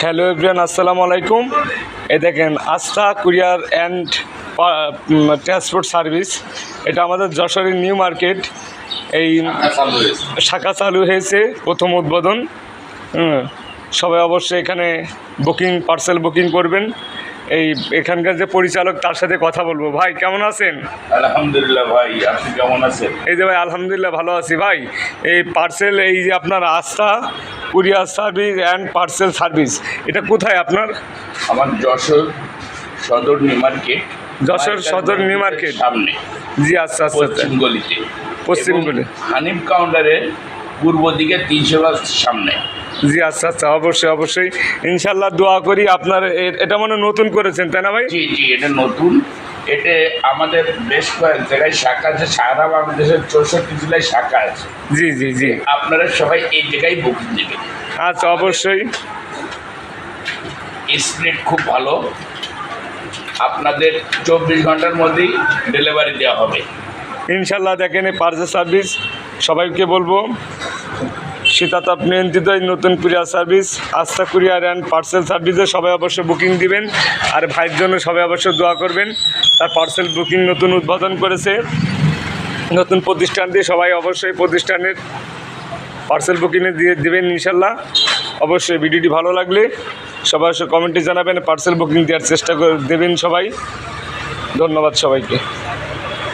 Hello everyone আসসালামু আলাইকুম। এই দেখেন আস্থা কুরিয়ার অ্যান্ড ট্রান্সপোর্ট সার্ভিস। এটা আমাদের যশোরের নিউ মার্কেট। এই শাখা চালু হয়েছে প্রথম উদ্বোধন। সবাই অবশ্যই এখানে বুকিং পার্সেল বুকিং করবেন। এই এখানকার যে পরিচালক তার সাথে কথা বলব। ভাই কেমন আছেন? আলহামদুলিল্লাহ ভাই আপনি কেমন আছেন? এই যে ভাই আলহামদুলিল্লাহ ভালো আছি। ভাই এই পার্সেল এই যে আপনার Astha courier service and parcel service. এটা কোথায় আপনার? আমার যশোর সদর নিউ মার্কেট। যশোর সদর নিউ মার্কেট। সামনে। জি আচ্ছা আচ্ছা আচ্ছা। পশ্চিম গলিতে পশ্চিম গলি। হানিফ কাউন্টারের পূর্ব দিকে তিনশো গাছ সামনে। জি আচ্ছা আচ্ছা অবশ্যই অবশ্যই। ইনশাল্লাহ দোয়া করি আপনার এটা মনে নতুন করেছেন তাই না ভাই? জি জি এটা নতুন। এতে আমাদের বেশ কয়েক জায়গায় শাখা আছে সারা বাংলাদেশের চৌষট্টি জেলায় শাখা আছে। জি জি জি। আপনারা সবাই এই জায়গায় বুকিং দেবেন আচ্ছা অবশ্যই। স্প্রেড খুব ভালো। আপনাদের চব্বিশ ঘণ্টার মধ্যেই ডেলিভারি দেওয়া হবে। ইনশাল্লাহ দেখেন এই পার্সেল সার্ভিস। সবাইকে বলব, শীতাতাপ নিয়ন্ত্রিত এই নতুন courier service, Astha courier and parcel সার্ভিসে সবাই অবশ্যই বুকিং দিবেন আর ভাইয়ের জন্য সবাই অবশ্যই দোয়া করবেন। তার পার্সেল বুকিং নতুন উদ্বোধন করেছে। নতুন প্রতিষ্ঠান দিয়ে সবাই অবশ্যই প্রতিষ্ঠানের পার্সেল বুকিংয়ে দিয়ে দেবেন ইনশাল্লাহ। অবশ্যই ভিডিওটি ভালো লাগলে সবাই অবশ্যই কমেন্টে জানাবেন, পার্সেল বুকিং দেওয়ার চেষ্টা করে দেবেন সবাই। ধন্যবাদ সবাইকে।